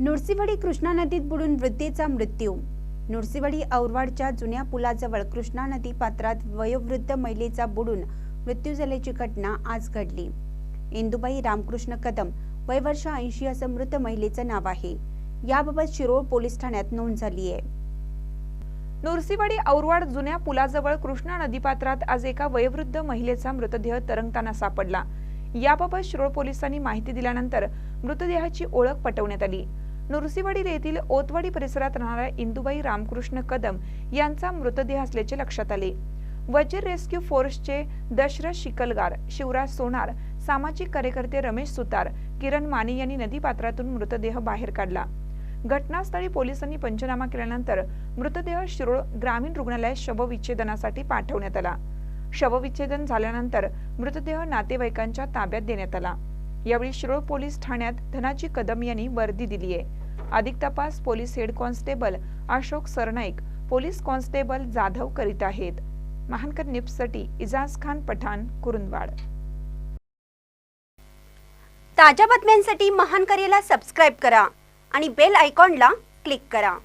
नुरसीवाडी कृष्णा नदीत बुडून वृद्धेचा मृत्यू. नुरसीवाडी औरवाडच्या जुन्या पुलाजवळ कृष्णा नदी पात्रात वयोवृद्ध महिलेचा बुडून मृत्यू झाल्याची घटना आज घडली. इंदुबाई रामकृष्ण कदम वय वर्ष ऐंशी असं मृत महिलेचं नाव आहे. याबाबत शिरोळ पोलीस ठाण्यात नोंद झाली आहे. नुरसीवाडी औरवाड जुन्या पुलाजवळ कृष्णा नदीपात्रात आज एका वयोवृद्ध महिलेचा मृतदेह तरंगताना सापडला. याबाबत शिरोळ पोलिसांनी माहिती दिल्यानंतर मृतदेहाची ओळख पटवण्यात आली. नुरसीवाडी येथील ओतवाडी परिसरात राहणाऱ्या इंदुबाई रामकृष्ण कदम यांचा मृतदेह असल्याचे लक्षात आले. वजीर रेस्क्यू फोर्सचे दशरथ शिकलगार शिवराज सोनार सामाजिक कार्यकर्ते रमेश सुतार किरण माने यांनी नदीपात्रातून मृतदेह बाहेर काढला. घटनास्थळी पोलिसांनी पंचनामा केल्यानंतर मृतदेह शिरोळ ग्रामीण रुग्णालयात शवविच्छेदनासाठी पाठवण्यात आला. शवविच्छेदन झाल्यानंतर मृतदेह नातेवाईकांच्या ताब्यात देण्यात आला. यावेळी शिरोळ पोलीस ठाण्यात धनाजी कदम यांनी वर्दी दिली आहे अधिक तपास police head constable Ashok Sarnaik police constable Jadhav करीत आहेत. महानकर निप्ससाठी इजाज खान पठाण कुरुंदवाड. ताज्या बातम्यांसाठी महान करेला सबस्क्राईब करा आणि बेल आयकॉनला क्लिक करा.